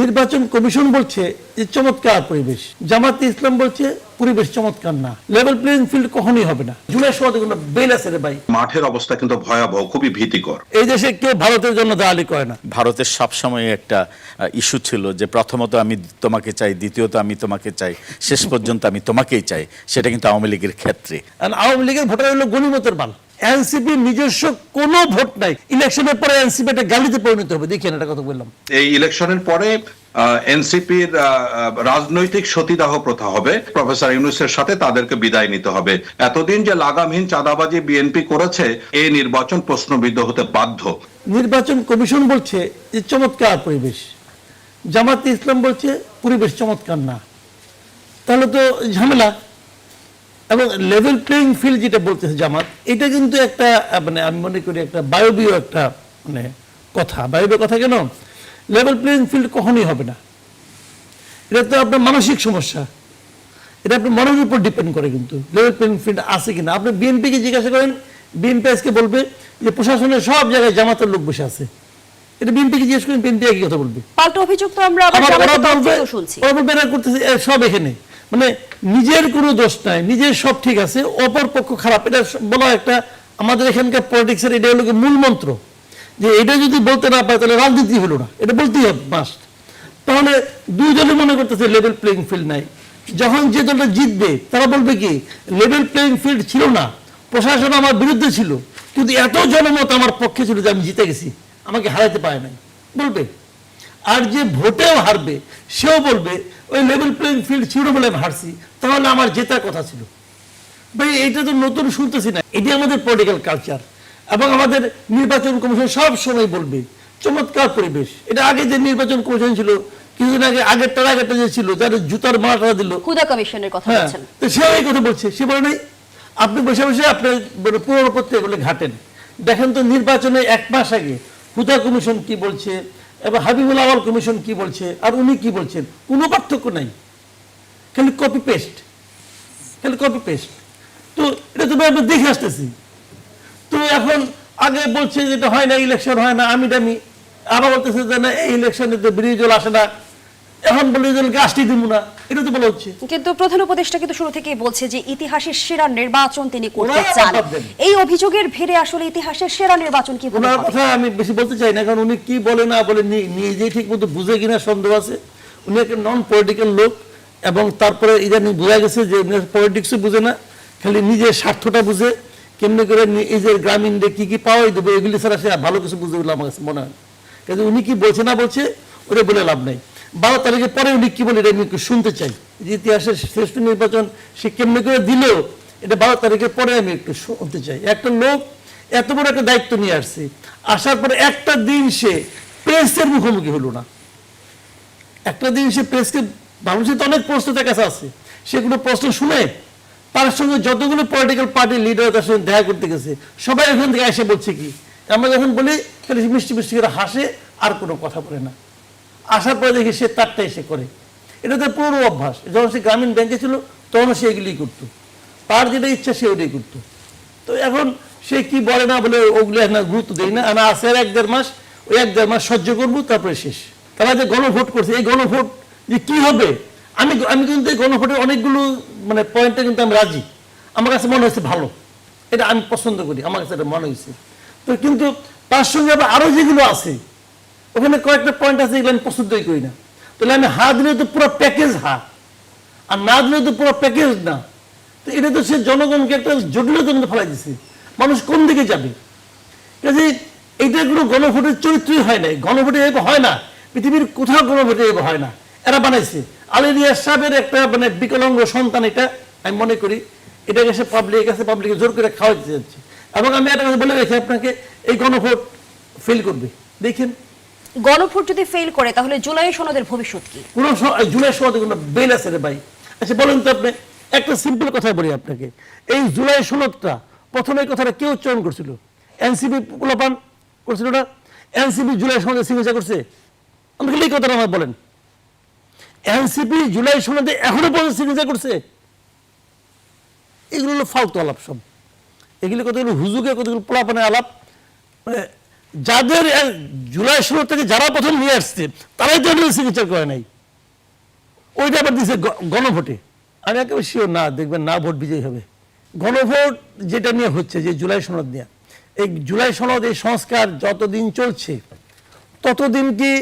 নির্বাচন কমিশন বলছে যে চমৎকার পরিবেশ। জামাত ইসলাম বলছে পরিবেশ চমৎকার না। লেভেল প্লেইং ফিল্ড কখনই হবে না। জুলাই সমাজে কোনো বেল আছে রে ভাই? মাঠের অবস্থা কিন্তু ভয়াবহ খুবই ভীতিকর। এই দেশে কেউ ভারতের জন্য দালালি করে না। ভারতের সবসময় একটা ইস্যু ছিল যে প্রথমত আমি তোমাকে চাই দ্বিতীয়ত আমি তোমাকে চাই শেষ পর্যন্ত আমি তোমাকেই চাই। সেটা কিন্তু আওয়ামী লীগের ক্ষেত্রে। আর আওয়ামী লীগের ভোটার হলো গণিমতের মাল এনসিপি নিজস্ব কোনো ভোট নাই। ইলেকশনের পরে এনসিপি একটা গালিতে পরিণত হবে। কথা বললাম। এই ইলেকশনের পরে এনসিপির রাজনৈতিক সতীদাহ প্রথা হবে। প্রফেসর ইউনুসের সাথে তাদেরকে বিদায় নিতে হবে। এতদিন যে লাগামহীন চাঁদাবাজি বিএনপি করেছে এই নির্বাচন প্রশ্নবিদ্ধ হতে বাধ্য। নির্বাচন কমিশন বলছে যে চমৎকার পরিবেশ। জামাত ইসলাম বলছে পরিবেশ চমৎকার না। তাহলে তো ঝামেলা। এবং লেভেল প্লেইং ফিল্ড যেটা বলতেছে জামাত এটা কিন্তু একটা মানে আমি মনে করি একটা বায়বীয় একটা মানে কথা। বায়বীয় কথা কেন? লেভেল প্লেইং ফিল্ড কখনই হবে না। এটা তো আপনার মানসিক সমস্যা। এটা আপনার মনের উপর ডিপেন্ড করে কিন্তু। লেভেল প্লেইং ফিল্ড আছে কিনা? আপনি বিএনপিকে জিজ্ঞাসা করেন বিএনপি আজকে বলবে যে প্রশাসনের সব জায়গায় জামাতের লোক বসে আছে। এটা বিএনপিকে জিজ্ঞেস করেন বিএনপি একই কথা বলবে। পাল্টা অভিযোগ তো আমরা আবার বলবে শুনছি। ওরা বলবে করতেছে সব এখানে। মানে নিজের কোনো দোষ নাই, নিজের সব ঠিক আছে, অপর পক্ষ খারাপ। এটা বলা একটা আমাদের এখানকার পলিটিক্সের এটা হলো মূল মন্ত্র। যে এটা যদি বলতে না পারে তাহলে রাজনীতি হলো না, এটা বলতেই হবে মাস্ট তাহলে দুই দলে মনে করতেছে লেভেল প্লেইং ফিল্ড নাই। যখন যে দলটা জিতবে, তারা বলবে কি লেভেল প্লেইং ফিল্ড ছিল না, প্রশাসন আমার বিরুদ্ধে ছিল, কিন্তু এত জনমত আমার পক্ষে ছিল যে আমি জিতে গেছি, আমাকে হারাতে পারে নাই। বলবে। আর যে ভোটেও হারবে, সেও বলবে ওই লেভেল প্লেইং ফিল্ড ছিল বলে হারছি তাহলে আমার জেতার কথা ছিল। ভাই এটা তো নতুন শুনতেছি না। এটি আমাদের পলিটিক্যাল কালচার এবং আমাদের নির্বাচন কমিশন সব সময় বলবে চমৎকার পরিবেশ। এটা আগে যে নির্বাচন কমিশন ছিল কিছুদিন আগে আগের আগেরটার আগেরটা যে ছিল যার জুতার মারাটা দিল। হুদা কমিশনের কথা হ্যাঁ বলছেন। তো সে এই কথা বলছে। সে বলে নাই আপনি বসে বসে আপনি মানে পুরো পত্রিকাগুলো ঘাটেন। দেখেন তো নির্বাচনে এক মাস আগে হুদা কমিশন কি বলছে এবং হাবিবুল আওয়াল কমিশন কি বলছে? আর উনি কি বলছেন? কোনো পার্থক্য নাই। খালি কপি পেস্ট খালি কপি পেস্ট তো এটা তো আমরা দেখে আসতেছি। তো এখন আগে বলছে যেটা হয় না ইলেকশন হয় না, আমি দামি। আবার বলতেছে যে না, এই ইলেকশনে তো বিরোধী দল আসে না। এখন আসতে দিব না এটা তো বলা হচ্ছে কিন্তু প্রধান উপদেষ্টা কিন্তু শুরু থেকেই বলছে যে ইতিহাসের সেরা নির্বাচন তিনি করতে চান। এই অভিযোগের ভিড়ে আসলে ইতিহাসের সেরা নির্বাচন কি ওনার কথা আমি বেশি বলতে চাই না কারণ উনি কি বলে না বলে নিজেই ঠিক মতো বুঝে কিনা সন্দেহ আছে। উনি একটা নন পলিটিক্যাল লোক এবং তারপরে ইদানিং বোঝা গেছে যে পলিটিক্সও বুঝে না খালি নিজের স্বার্থটা বুঝে। কেমনি করে নিজের গ্রামীণ কি কি পাওয়াই দেবে এগুলি ছাড়া সে ভালো কিছু বুঝে বলে আমার কাছে মনে হয় কিন্তু উনি কি বলছে না বলছে ওটা বলে লাভ নাই। বারো তারিখের পরে উনি কি বলে এটা আমি শুনতে চাই। ইতিহাসের শ্রেষ্ঠ নির্বাচন সে কেমনি করে দিল এটা বারো তারিখের পরে আমি একটু শুনতে চাই। একটা লোক এত বড় একটা দায়িত্ব নিয়ে আসছে, আসার পরে একটা দিন সে প্রেসের মুখোমুখি হলো না। একটা দিন সে প্রেসকে, মানুষের তো অনেক প্রশ্ন তার কাছে আছে। সেগুলো প্রশ্ন শুনে তার সঙ্গে যতগুলো পলিটিক্যাল পার্টির লিডার তার সঙ্গে দেখা করতে গেছে, সবাই এখান থেকে এসে বলছে কি, আমরা যখন বলি তাহলে মিষ্টি মিষ্টি করে হাসে, আর কোনো কথা বলে না। আসার পরে দেখি সে তারটা এসে করে। এটা তার পুরো অভ্যাস। যখন সে গ্রামীণ ব্যাংকে ছিল তখন সে এগুলি করতো। তার যেটা ইচ্ছা, সে ওটাই করতো। তো এখন সে কি বলে না বলে ওগুলো এখন গুরুত্ব দেয় না। আমি আসে এক দেড় মাস, ওই এক দেড় মাস সহ্য করব, তারপরে শেষ। তারা যে গণভোট করছে, এই গণভোট যে কি হবে? আমি আমি কিন্তু এই গণভোটের অনেকগুলো মানে পয়েন্টে কিন্তু আমি রাজি। আমার কাছে মনে হয়েছে ভালো। এটা আমি পছন্দ করি। আমার কাছে এটা মনে হয়েছে। তো কিন্তু তার সঙ্গে আবার আরও যেগুলো আছে ওখানে কয়েকটা পয়েন্ট আছে এগুলো আমি পছন্দই করি না। তাহলে আমি হা দিলে তো পুরো প্যাকেজ হা আর না দিলে তো পুরো প্যাকেজ না। তো এটা তো সে জনগণকে একটা জটিলতার মধ্যে ফেলাই দিছে। মানুষ কোন দিকে যাবে? কাজে এইটা কোনো গণভোটের চরিত্রই হয় নাই। গণভোটে এভাবে হয় না। পৃথিবীর কোথাও গণভোটে এভাবে হয় না। এরা বানাইছে। আলী রিয়াজ সাহেবের একটা মানে বিকলাঙ্গ সন্তান এটা, আমি মনে করি, এটাকে সে পাবলিক কাছে পাবলিকে জোর করে খাওয়াইতে যাচ্ছে। এবং আমি একটা কথা বলে রেখে আপনাকে, এই গণভোট ফেল করবে। দেখেন। গণভোট যদি ফেল করে, তাহলে জুলাই সনদের ভবিষ্যৎ কি? কোন জুলাই সমাজে কোনো বেল আছে রে ভাই? আচ্ছা বলেন তো আপনি, একটা সিম্পল কথা বলি আপনাকে। এই জুলাই সনদটা, প্রথমে কথাটা কেউ উচ্চারণ করছিল? এনসিপি পোলাপান করছিল না? এনসিপি জুলাই সনদে সিগনেচার করছে? আমাকে এই কথাটা আমার বলেন। এনসিপি জুলাই সনদে এখনও পর্যন্ত সিগনেচার করছে? এগুলো হলো ফালতু আলাপ সব। এগুলো কতগুলো হুজুকে কতগুলো পোলাপানের আলাপ? মানে যাদের জুলাই ষোলো থেকে যারা প্রথম নিয়ে আসছে, তারাই তো চিকিৎসা করে নাই। ওইটা আবার দিচ্ছে গণভোটে। আমি একেবারে শিওর না, দেখবেন না ভোট বিজয়ী হবে। গণভোট যেটা নিয়ে হচ্ছে, যে জুলাই সনদ নিয়ে, এই জুলাই সনদ, এই সংস্কার যতদিন চলছে, ততদিন কি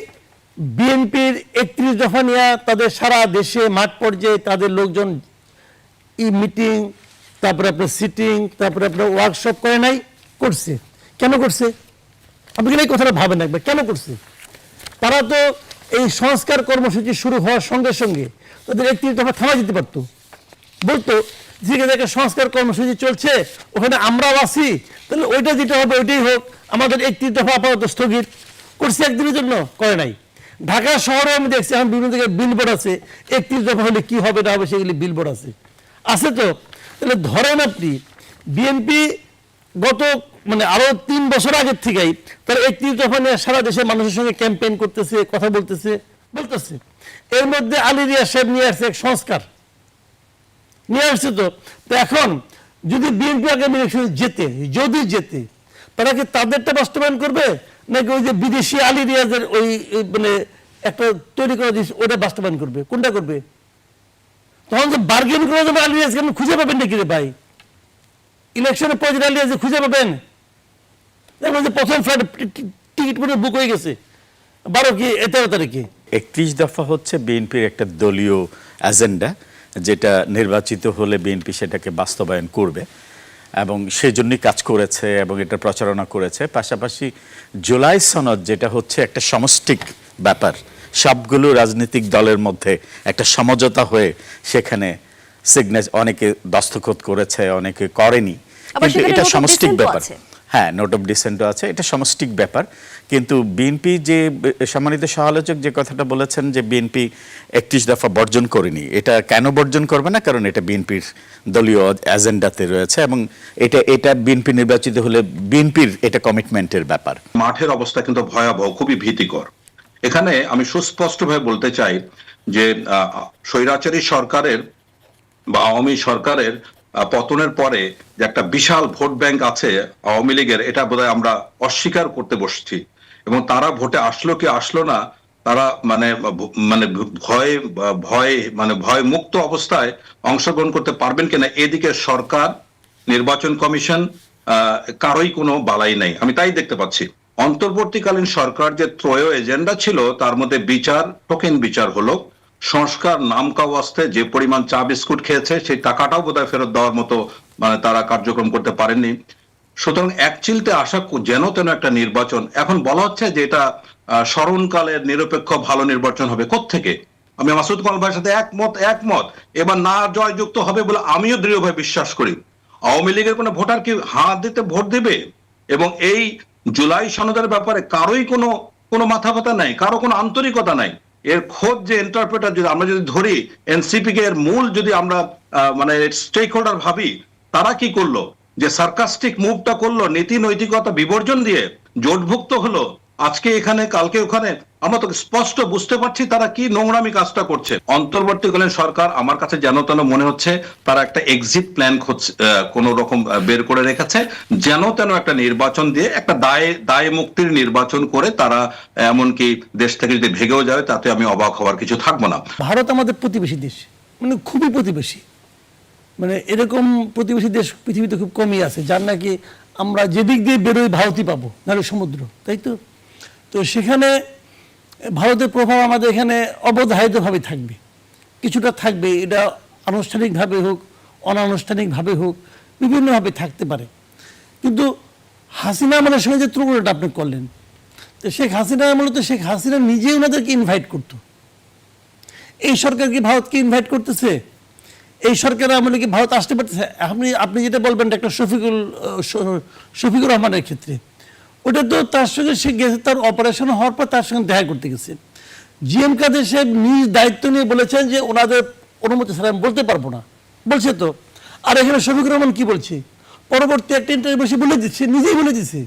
বিএনপির একত্রিশ দফা নিয়ে তাদের সারা দেশে মাঠ পর্যায়ে তাদের লোকজন ই মিটিং, তারপরে আপনার সিটিং তারপরে আপনার ওয়ার্কশপ করে নাই, করছে। কেন করছে? আপনি এই কথাটা ভাবেন একবার। কেন করছে? তারা তো এই সংস্কার কর্মসূচি শুরু হওয়ার সঙ্গে সঙ্গে তাদের একত্রিশ দফা থামা যেতে পারতো। বলতো, যে একটা সংস্কার কর্মসূচি চলছে, ওখানে আমরাও আছি, তাহলে ওইটা যেটা হবে ওইটাই হোক, আমাদের একত্রিশ দফা আপাতত স্থগিত। করছে একদিনের জন্য, করে নাই। ঢাকা শহরে আমি দেখছি, এখন বিভিন্ন জায়গায় বিল বিলবোর্ড আছে একত্রিশ দফা হলে কি হবে, না হবে, সেগুলি বিলবোর্ড আছে। আছে তো? তাহলে ধরেন আপনি, বিএনপি গত মানে আরও তিন বছর আগের থেকেই তারা একত্রিশ দফা নিয়ে সারা দেশের মানুষের সঙ্গে ক্যাম্পেইন করতেছে, কথা বলতেছে বলতেছে। এর মধ্যে আলী রিয়া সাহেব নিয়ে আসছে এক সংস্কার। নিয়ে আসছে তো। এখন যদি বিএনপি আগামী ইলেকশনে যেতে যদি যেতে তারা কি তাদেরটা বাস্তবায়ন করবে? নাকি ওই যে বিদেশি আলী রিয়াজের ওই মানে একটা তৈরি করা জিনিস ওটা বাস্তবায়ন করবে? কোনটা করবে? তখন যে বার্গেন করা যাবে আলী রিয়াজকে খুঁজে পাবেন নাকি রে ভাই? ইলেকশনের পর আলী খুঁজে পাবেন দেখবেন যে প্রথম ফ্লাইট টিকিট পুরো বুক হয়ে গেছে। বারো কি তেরো তারিখে। একত্রিশ দফা হচ্ছে বিএনপির একটা দলীয় এজেন্ডা যেটা নির্বাচিত হলে বিএনপি সেটাকে বাস্তবায়ন করবে এবং সেজন্যই কাজ করেছে এবং এটা প্রচারণা করেছে। পাশাপাশি জুলাই সনদ যেটা হচ্ছে একটা সমষ্টিক ব্যাপার সবগুলো রাজনৈতিক দলের মধ্যে একটা সমঝোতা হয়ে সেখানে সিগনেচ অনেকে দস্তখত করেছে অনেকে করেনি। কিন্তু এটা সমষ্টিক ব্যাপার। হ্যাঁ নোট অফ ডিসেন্টও আছে, এটা সমষ্টিক ব্যাপার। কিন্তু বিএনপি যে, সম্মানিত সমালোচক যে কথাটা বলেছেন যে বিএনপি একত্রিশ দফা বর্জন করেনি, এটা কেন বর্জন করবে না? কারণ এটা বিএনপির দলীয় এজেন্ডাতে রয়েছে এবং এটা এটা বিএনপি নির্বাচিত হলে বিএনপির এটা কমিটমেন্টের ব্যাপার। মাঠের অবস্থা কিন্তু ভয়াবহ, খুবই ভীতিকর। এখানে আমি সুস্পষ্টভাবে বলতে চাই যে স্বৈরাচারী সরকারের বা আওয়ামী সরকারের পতনের পরে যে একটা বিশাল ভোট ব্যাংক আছে আওয়ামী লীগের, এটা বোধহয় আমরা অস্বীকার করতে বসছি। এবং তারা ভোটে আসলো কি আসলো না, তারা মানে মানে ভয় ভয় মানে ভয় মুক্ত অবস্থায় অংশগ্রহণ করতে পারবেন কিনা, এদিকে সরকার, নির্বাচন কমিশন কারোই কোনো বালাই নাই। আমি তাই দেখতে পাচ্ছি। অন্তর্বর্তীকালীন সরকার যে ত্রয় এজেন্ডা ছিল, তার মধ্যে বিচার, টোকেন বিচার হলো। সংস্কার নাম কাওয়াস্তে যে পরিমাণ চা বিস্কুট খেয়েছে, সেই টাকাটাও বোধহয় ফেরত দেওয়ার মতো মানে তারা কার্যক্রম করতে পারেননি। সুতরাং এক চিলতে আশা যেন তেন একটা নির্বাচন। এখন বলা হচ্ছে যে এটা স্মরণকালের নিরপেক্ষ ভালো নির্বাচন হবে থেকে আমি মাসুদ কামাল ভাইয়ের সাথে একমত একমত। এবার না জয়যুক্ত হবে বলে আমিও দৃঢ়ভাবে বিশ্বাস করি। আওয়ামী লীগের কোনো ভোটার কি হাত দিতে ভোট দেবে? এবং এই জুলাই সনদের ব্যাপারে কারোই কোনো কোনো মাথা ব্যথা নাই, কারও কোনো আন্তরিকতা নাই। এর খোঁজ যে ইন্টারপ্রেটার যদি আমরা যদি ধরি এনসিপি কে এর মূল যদি আমরা মানে স্টেক হোল্ডার ভাবি, তারা কি করল? যে সার্কাস্টিক মুভটা করল নীতি নৈতিকতা বিবর্জন দিয়ে জোটভুক্ত হলো, আজকে এখানে, কালকে ওখানে আমরা তো স্পষ্ট বুঝতে পারছি তারা কি নোংরামি কাজটা করছে। অন্তর্বর্তীকালীন সরকার আমার কাছে যেন তেন মনে হচ্ছে তারা একটা এক্সিট প্ল্যান কোন রকম বের করে রেখেছে, যেন তেন একটা নির্বাচন দিয়ে একটা দায় দায় মুক্তির নির্বাচন করে তারা এমনকি দেশ থেকে যদি ভেগেও যায় তাতে আমি অবাক হওয়ার কিছু থাকব না। ভারত আমাদের প্রতিবেশী দেশ মানে খুবই প্রতিবেশী। মানে এরকম প্রতিবেশী দেশ পৃথিবীতে খুব কমই আছে, যার নাকি আমরা যেদিক দিয়ে বেরোই ভারতই পাবো, নাহলে সমুদ্র, তাই তো? তো সেখানে ভারতের প্রভাব আমাদের এখানে অবধারিতভাবে থাকবে। কিছুটা থাকবে, এটা আনুষ্ঠানিকভাবে হোক, অনানুষ্ঠানিকভাবে হোক, বিভিন্নভাবে থাকতে পারে। কিন্তু হাসিনা আমাদের সঙ্গে যে তুলনাটা আপনি করলেন, তো শেখ হাসিনা মূলত শেখ হাসিনা নিজেই ওনাদেরকে ইনভাইট করতো। এই সরকার কি ভারতকে ইনভাইট করতেছে? এই সরকার আমলে কি ভারত আসতে পারতেছে? আপনি আপনি যেটা বলবেন, ডাক্তার শফিকুল শফিকুর রহমানের ক্ষেত্রে। ওটা তো তার সঙ্গে সে গেছে, তার অপারেশন হওয়ার পর তার সঙ্গে দেখা করতে গেছে। জি এম কাদের সাহেব নিজ দায়িত্ব নিয়ে বলেছেন যে ওনাদের অনুমতি ছাড়া আমি বলতে পারব না। বলছে তো। আর এখানে শফিকুর রহমান কি বলছে? পরবর্তী একটা ইন্টারভিউ সে বলে দিচ্ছে, নিজেই বলে দিচ্ছে।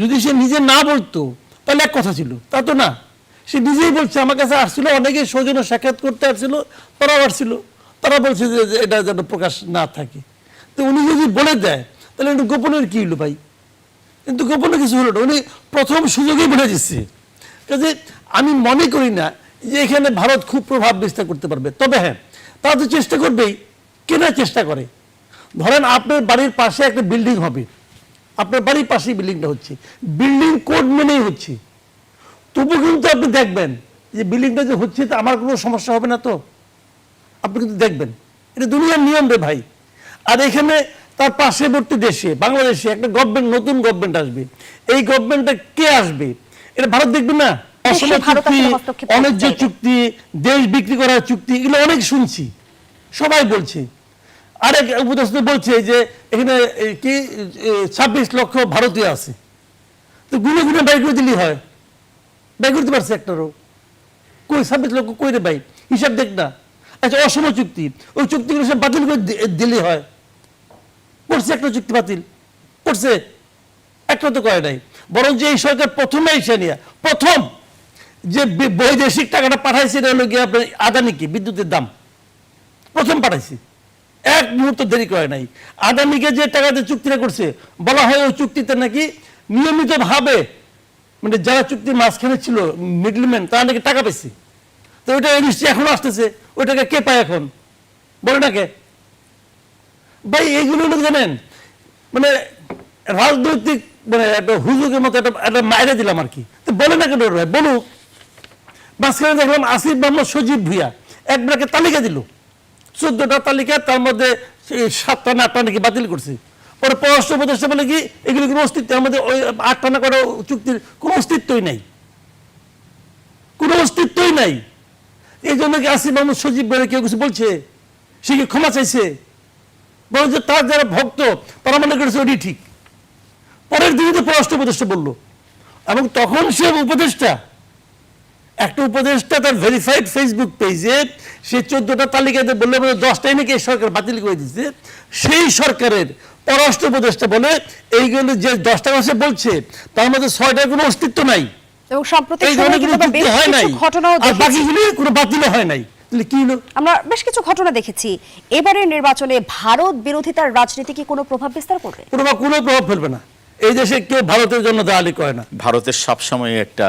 যদি সে নিজে না বলতো, তাহলে এক কথা ছিল, তা তো না। সে নিজেই বলছে, আমার কাছে আসছিল, অনেকে সৌজন্য সাক্ষাৎ করতে আসছিল তারাও আসছিল তারা বলছে যে এটা যেন প্রকাশ না থাকে। তো উনি যদি বলে দেয়, তাহলে একটু গোপনের কি হলো ভাই? কিন্তু গোপনে কিছু হলো উনি প্রথম সুযোগেই বলে দিচ্ছে। কাজে আমি মনে করি না যে এখানে ভারত খুব প্রভাব বিস্তার করতে পারবে। তবে হ্যাঁ তারা তো চেষ্টা করবেই। কেনার চেষ্টা করে। ধরেন আপনার বাড়ির পাশে একটা বিল্ডিং হবে। আপনার বাড়ির পাশেই বিল্ডিংটা হচ্ছে। বিল্ডিং কোড মেনেই হচ্ছে। তবু কিন্তু আপনি দেখবেন যে বিল্ডিংটা যে হচ্ছে তা আমার কোনো সমস্যা হবে না তো? আপনি কিন্তু দেখবেন। এটা দুনিয়ার নিয়ম রে ভাই। আর এখানে তার পার্শ্ববর্তী দেশে বাংলাদেশে একটা গভর্নমেন্ট নতুন গভর্নমেন্ট আসবে। এই গভর্নমেন্টটা কে আসবে? এটা ভারত দেখবে না? অনেক। চুক্তি দেশ বিক্রি করার চুক্তি এগুলো অনেক শুনছি। সবাই বলছে। আরেক উপদেষ্টা বলছে যে এখানে কি ছাব্বিশ লক্ষ ভারতীয় আছে। তো গুনে গুনে বাই করে দিলেই হয়। বাই করতে পারছে একটারও। কই ছাব্বিশ লক্ষ কই রে ভাই? হিসাব দেখ না। আচ্ছা অসম চুক্তি। ওই চুক্তিগুলো সব বাতিল করে দিলে হয়। করছে একটা চুক্তি বাতিল করছে একটা তো করে নাই। বরং যে এই সরকার প্রথমে এসে নিয়ে, প্রথম যে বৈদেশিক টাকাটা পাঠাইছে এটা হলো গিয়ে আপনার আদানিকে বিদ্যুতের দাম। প্রথম পাঠাইছে। এক মুহূর্ত দেরি করে নাই। আদানিকে যে টাকাতে চুক্তিটা করছে, বলা হয় ওই চুক্তিতে নাকি নিয়মিত ভাবে মানে যারা চুক্তির মাঝখানে ছিল, মিডলম্যান, তারা নাকি টাকা পেয়েছে। তো ওইটা নিশ্চয়ই এখনও আসতেছে। ওইটাকে কে পায় এখন? বলে না কে? ভাই এইগুলো জানেন মানে রাজনৈতিক মানে একটা হুজুকের মতো একটা মায়েরা দিলাম আর কি। বলে না কেন ওরা? বলুক। মাঝখানে দেখলাম আসিফ মোহাম্মদ সজীব ভুইয়া, এক ব্রেকে তালিকা দিল। চোদ্দটা তালিকা, তার মধ্যে সাতটা না আটটা নাকি বাতিল করছে। পরে পররাষ্ট্র উপদেষ্টা বলে কি, এগুলো কোনো অস্তিত্ব? আমাদের ওই আটটা না করা চুক্তির কোনো অস্তিত্বই নাই। কোনো অস্তিত্বই নাই। এই জন্য কি আসিফ মোহাম্মদ সজীব বলে কেউ কিছু বলছে? সে কি ক্ষমা চাইছে? বরং যে তার যারা ভক্ত তারা মনে করেছে ওটি ঠিক। পরের দিনে তো পররাষ্ট্র উপদেষ্টা বলল এবং তখন সে উপদেষ্টা একটা উপদেষ্টা তার ভেরিফাইড ফেসবুক পেজে সে চোদ্দটা তালিকাতে বললে বলে দশটাই নাকি এই সরকার বাতিল করে দিচ্ছে সেই সরকারের পররাষ্ট্র উপদেষ্টা বলে এইগুলো যে দশটা মাসে বলছে তার মধ্যে ছয়টার কোনো অস্তিত্ব নাই। এবং সাম্প্রতিক সময়ে কিন্তু বেশ হয় নাই। কিছু ঘটনাও আর বাকিগুলি কোনো বাতিল হয় নাই। আমরা বেশ কিছু ঘটনা দেখেছি। এবারের নির্বাচনে ভারত বিরোধিতার রাজনীতি কি কোনো প্রভাব বিস্তার করবে? কোনো প্রভাব ফেলবে না। এই দেশে কেউ ভারতের জন্য দালালি করে না। ভারতের সবসময় একটা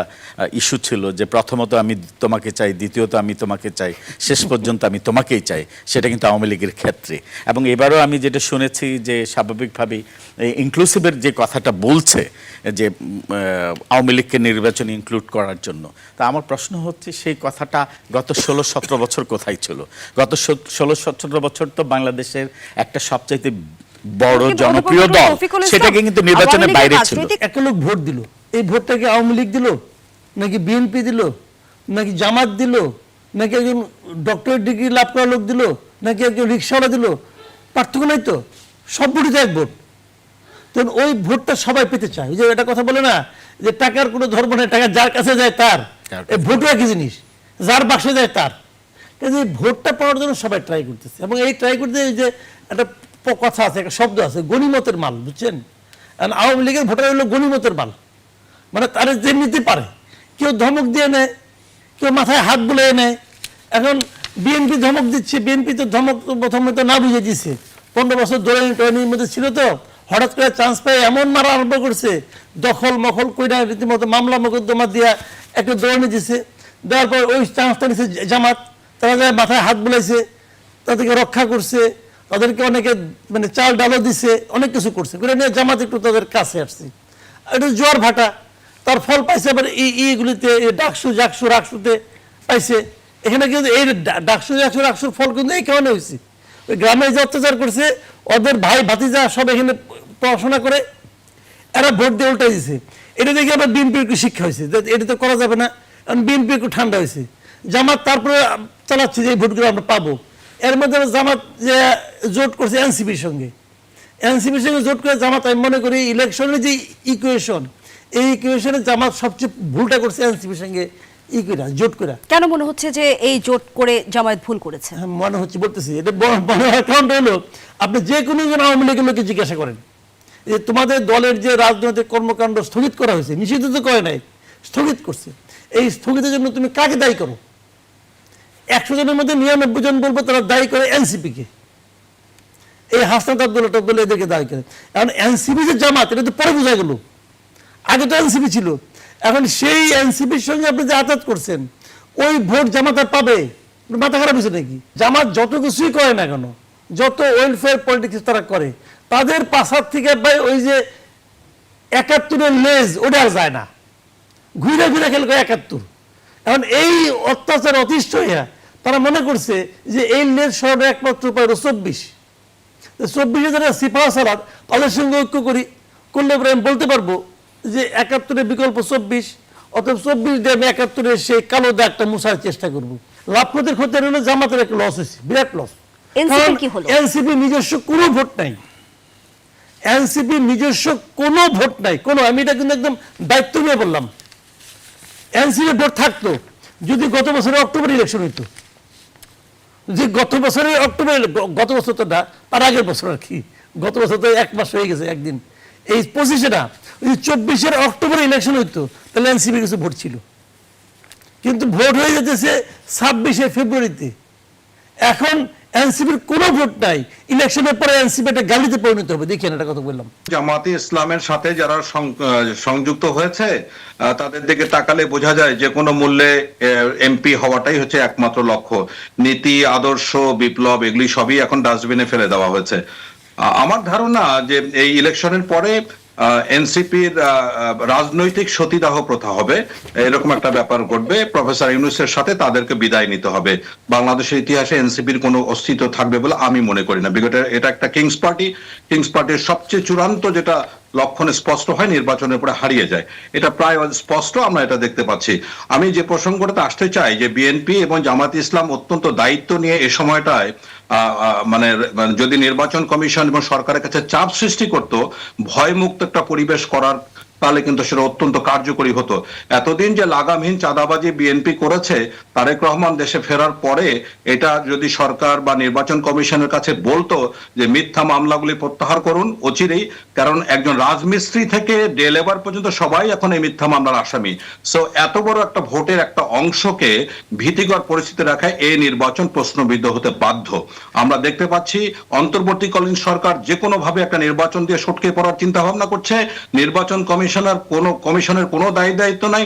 ইস্যু ছিল যে প্রথমত আমি তোমাকে চাই, দ্বিতীয়ত আমি তোমাকে চাই, শেষ পর্যন্ত আমি তোমাকেই চাই, সেটা কিন্তু আওয়ামী লীগের ক্ষেত্রে। এবং এবারও আমি যেটা শুনেছি যে স্বাভাবিকভাবেই ইনক্লুসিভের যে কথাটা বলছে, যে আওয়ামী লীগকে নির্বাচনে ইনক্লুড করার জন্য, তা আমার প্রশ্ন হচ্ছে সেই কথাটা গত ষোলো সতেরো বছর কোথায় ছিল? গত ষোলো সতেরো বছর তো বাংলাদেশের একটা সবচাইতে বড় জনপ্রিয় দল সেটাকে কিন্তু নির্বাচনের বাইরে ছিল। একটা লোক ভোট দিল। এই ভোটটাকে আওয়ামী লীগ দিল? নাকি বিএনপি দিল? নাকি জামাত দিল? নাকি একজন ডক্টরেট ডিগ্রি লাভ করা লোক দিল? নাকি একজন রিক্সাওয়ালা দিল? পার্থক্য নাই তো? সব ভোটই তো এক ভোট। তখন ওই ভোটটা সবাই পেতে চায়। ওই যে এটা কথা বলে না যে টাকার কোনো ধর্ম নেই টাকা যার কাছে যায় তার। ভোটও একই জিনিস। যার বাক্সে যায় তার। কাজে ভোটটা পাওয়ার জন্য সবাই ট্রাই করতেছে। এবং এই ট্রাই করতে যে একটা কথা আছে, একটা শব্দ আছে, গণিমতের মাল, বুঝছেন? আওয়ামী লীগের ভোটার হলো গণিমতের মাল। মানে তারা যে নিতে পারে। কেউ ধমক দিয়ে নেয়, কেউ মাথায় হাত বুলিয়ে নেয়। এখন বিএনপি ধমক দিচ্ছে, বিএনপি তো ধমক প্রথমে তো না বুঝে দিচ্ছে পনেরো বছর ধরে ট্রেনির মধ্যে ছিল তো, হঠাৎ করে চান্স পেয়ে এমন মারা আরম্ভ করছে, দখল মখল কইরা রীতিমতো মামলা মোকদ্দমা দিয়া একটা দৌড়ানি দিছে দেওয়ার পর ওই চান্সটা নিছে জামাত, তারা যায় মাথায় হাত বুলাইছে, তাদেরকে রক্ষা করছে। তাদেরকে অনেকে মানে চাল ডালও দিছে, অনেক কিছু করছে। করে নিয়ে জামাত একটু তাদের কাছে আসছে। এটা জোয়ার ভাটা, তার ফল পাইছে আবার এই এইগুলিতে এই ডাকসু, জাকসু, রাকসুতে পাইছে। এখানে কিন্তু এই ডাকসু, জাকসু, রাকসুর ফল কিন্তু এই কারণে হয়েছে ওই গ্রামে যে অত্যাচার করছে, ওদের ভাই ভাতিজা সব এখানে পড়াশোনা করে, এরা ভোট দিয়ে উল্টাই দিছে। এটা দেখে আবার বিএনপি একটু শিক্ষা হয়েছে এটা তো করা যাবে না, কারণ বিএনপি একটু ঠান্ডা হয়েছে জামাত তারপরে চালাচ্ছে যে ভোটগুলো আমরা পাবো। এর মধ্যে জামাত যে জোট করছে এনসিপির সঙ্গে। এনসিপির সঙ্গে জোট করে জামাত আমি মনে করি ইলেকশনের যে ইকুয়েশন এই ইকুয়েশনে জামাত সবচেয়ে ভুলটা করছে এনসিপির সঙ্গে ই করে জোট করে কেন মনে হচ্ছে যে এই জোট করে জামায়াত ভুল করেছে? হ্যাঁ, মনে হচ্ছে বলতেছি এটা মনে কারণটা হলো আপনি যে কোনো জন আওয়ামী লীগের লোককে জিজ্ঞাসা করেন যে তোমাদের দলের যে রাজনৈতিক কর্মকাণ্ড স্থগিত করা হয়েছে নিষিদ্ধ তো করে নাই স্থগিত করছে। এই স্থগিতের জন্য তুমি কাকে দায়ী করো? একশো জনের মধ্যে নিরানব্বই জন বলব তারা দায়ী করে এনসিপিকে। এই হাসনাত আব্দুল্লাহ বলে এদেরকে দায়ী করে এখন এনসিপি যে জামাত, এটা তো পরে বোঝা গেল। আগে তো এনসিপি ছিল। এখন সেই এনসিপির সঙ্গে আপনি যে আঘাত করছেন, ওই ভোট জামাত আর পাবে? মাথা খারাপ হয়েছে নাকি? জামাত যত কিছুই করে না কেন, যত ওয়েলফেয়ার পলিটিক্স তারা করে, তাদের পাশার থেকে ভাই ওই যে একাত্তরের লেজ, ওটা আর যায় না। ঘুরে ঘুরে খেলে একাত্তর। এখন এই অত্যাচার অতিষ্ঠ হইয়া তারা মনে করছে যে এই লেজ সরানো একমাত্র উপায় হলো চব্বিশ। চব্বিশে যারা সিপাহ সালাদ তাদের সঙ্গে ঐক্য করি। করলে পরে আমি বলতে পারব যে একাত্তরের বিকল্প চব্বিশ অতএব চব্বিশ দিয়ে আমি একাত্তরের সেই কালো দাগটা মুছার চেষ্টা করব। লাভ ক্ষতির ক্ষতি হলো জামাতের একটা লস হয়েছে বিরাট লস? এনসিপি নিজস্ব কোনো ভোট নাই। এনসিপি নিজস্ব কোনো ভোট নাই কোনো আমি এটা কিন্তু একদম দায়িত্ব নিয়ে বললাম। এনসিপি ভোট থাকতো যদি গত বছরের অক্টোবর ইলেকশন হইতো। যে গত বছরের অক্টোবর গত বছর তো না, তার আগের বছর আর কি। গত বছর তো এক মাস হয়ে গেছে একদিন। এই পঁচিশে না যদি চব্বিশের অক্টোবরে ইলেকশন হইতো, তাহলে এনসিপি কিছু ভোট ছিল। কিন্তু ভোট হয়ে যেতেছে ছাব্বিশে ফেব্রুয়ারিতে। এখন এনসিপির কোনো ভোট নাই। ইলেকশনের পরে এনসিপি একটা গালিতে পরিণত হবে। দেখেন এটা কথা বললাম। জামাতে ইসলামের সাথে যারা সংযুক্ত হয়েছে তাদের দিকে তাকালে বোঝা যায় যে কোনো মূল্যে এমপি হওয়াটাই হচ্ছে একমাত্র লক্ষ্য। নীতি, আদর্শ, বিপ্লব এগুলি সবই এখন ডাস্টবিনে ফেলে দেওয়া হয়েছে। আমার ধারণা যে এই ইলেকশনের পরে এনসিপির রাজনৈতিক সতীদাহ প্রথা হবে। এরকম একটা ব্যাপার ঘটবে। প্রফেসর ইউনুসের সাথে তাদেরকে বিদায় নিতে হবে। বাংলাদেশের ইতিহাসে এনসিপির কোনো অস্তিত্ব থাকবে বলে আমি মনে করি না। বিগত, এটা একটা কিংস পার্টি। কিংস পার্টির সবচেয়ে চূড়ান্ত যেটা লক্ষণে স্পষ্ট হয়, নির্বাচনের পরে হারিয়ে যায়। এটা প্রায় স্পষ্ট, আমরা এটা দেখতে পাচ্ছি। আমি যে প্রসঙ্গটাতে আসতে চাই যে বিএনপি এবং জামাত ইসলাম অত্যন্ত দায়িত্ব নিয়ে এ সময়টায় মানে মানে যদি নির্বাচন কমিশন এবং সরকারের কাছে চাপ সৃষ্টি করত, ভয়মুক্ত একটা পরিবেশ করার তাহলে কিন্তু সেটা অত্যন্ত কার্যকরী হতো। এতদিন যে লাগামহীন চাঁদাবাজি বিএনপি করেছে, তারেক রহমান দেশে ফেরার পরে এটা যদি সরকার বা নির্বাচন কমিশনের কাছে বলতো যে মিথ্যা মামলাগুলি প্রত্যাহার করুন, অচিরেই, কারণ একজন রাজমিস্ত্রি থেকে ডে লেবার পর্যন্ত সবাই এখন এই মিথ্যা মামলার আসামি। সো এত বড় একটা ভোটের একটা অংশকে ভীতিকর পরিস্থিতি রাখায় এই নির্বাচন প্রশ্নবিদ্ধ হতে বাধ্য। আমরা দেখতে পাচ্ছি, অন্তর্বর্তীকালীন সরকার যে কোনো ভাবে একটা নির্বাচন দিয়ে সটকে পড়ার চিন্তা ভাবনা করছে। নির্বাচন কমিশনার কোনো কমিশনের কোনো দায়ী দায়িত্ব নাই।